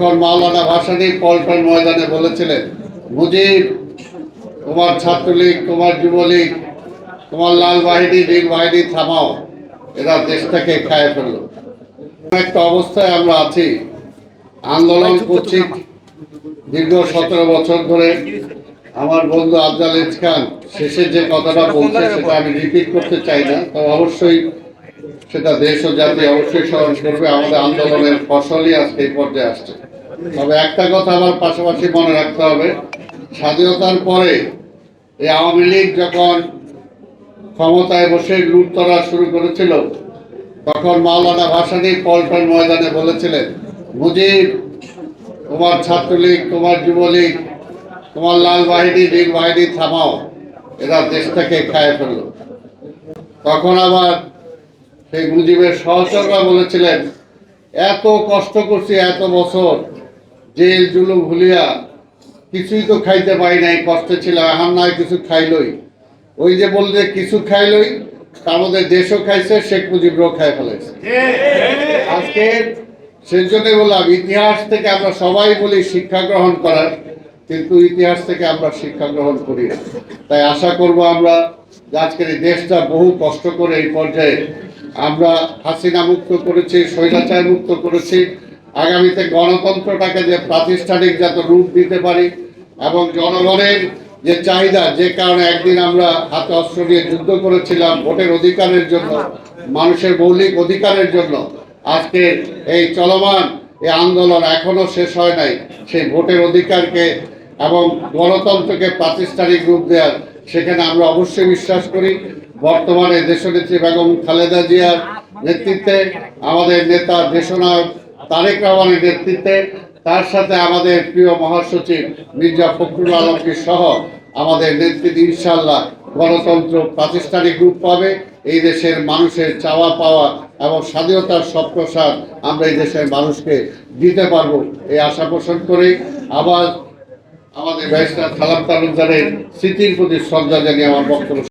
তখন মাওলানা ভাসানী পল্টন ময়দানে বলেছিলেন, মুজিব, তোমার ছাত্রলীগ, তোমার যুবলীগ, তোমার লাল বাহিনী, নীল বাহিনী থামাও, এরা দেশটাকে খায় ফেলল। একটা অবস্থায় আমরা আছি। আন্দোলন করছি দীর্ঘ সতেরো বছর ধরে। আমার বন্ধু আফজাল ইজ খান শেষে যে কথাটা বলছে, সেটা আমি রিপিট করতে চাই না। তবে অবশ্যই সেটা দেশ ও জাতি অবশ্যই স্মরণ করবে। আমাদের আন্দোলনের ফসলই আজকে এই পর্যায়ে আসছে। তবে একটা কথা আমার পাশাপাশি মনে রাখতে হবে। স্বাধীনতার পরে এই আওয়ামী লীগ যখন ক্ষমতায় বসে লুটতরা শুরু করেছিল, তখন মাওলানা ভাসানী পল্টন ময়দানে বলেছিলেন, মুজিব, তোমার ছাত্রলীগ, তোমার যুবলীগ, তোমার লাল বাহিনী, নীল বাহিনী থামাও, এরা দেশটাকে খায় ফেলল। তখন আবার সেই মুজিবের সহচররা বলেছিলেন, এত কষ্ট করছি, এত বছর জেল জুলুম ভুলিয়া কিছুই তো খাইতে পারি নাই, কষ্টে ছিল এখন নয় কিছু খাইলই ওই যে বললে কিছু খাইলই তার মধ্যে দেশও খাইছে, শেখ মুজিবরাও খাই ফেলেছে আজকে সেই জন্যই বললাম, ইতিহাস থেকে আমরা সবাই বলি শিক্ষা গ্রহণ করার, কিন্তু ইতিহাস থেকে আমরা শিক্ষা গ্রহণ করি। তাই আশা করব আমরা আজকের এই দেশটা বহু কষ্ট করে এই পর্যায়ে আমরা হাসিনা মুক্ত করেছি, স্বৈরাচার মুক্ত করেছি আগামীতে গণতন্ত্রটাকে যে প্রাতিষ্ঠানিক যাতে রূপ দিতে পারি এবং জনগণের যে চাহিদা, যে কারণে একদিন আমরা হাতে অস্ত্র নিয়ে যুদ্ধ করেছিলাম, ভোটের অধিকারের জন্য, মানুষের মৌলিক অধিকারের জন্য, আজকে এই চলমান এই আন্দোলন এখনও শেষ হয় নাই। সেই ভোটের অধিকারকে এবং গণতন্ত্রকে প্রাতিষ্ঠানিক রূপ দেওয়ার সেখানে আমরা অবশ্যই বিশ্বাস করি। বর্তমানে দেশনেত্রী বেগম খালেদা জিয়ার নেতৃত্বে আমাদের নেতা দেশনায়ক তারেক রহমানের নেতৃত্বে, তার সাথে আমাদের প্রিয় মহাসচিব মির্জা ফখরুল আলমগীর সহ আমাদের নেতৃত্বে ইনশাল্লাহ গণতন্ত্র প্রাতিষ্ঠানিক রূপ পাবে। এই দেশের মানুষের চাওয়া পাওয়া এবং স্বাধীনতার সপ্রসাদ আমরা এই দেশের মানুষকে দিতে পারব, এই আশা পোষণ করে। আবার আমাদের ব্যারিস্টার খালাম তালুকদারের স্মৃতির প্রতি শ্রদ্ধা জানিয়ে আমার বক্তব্য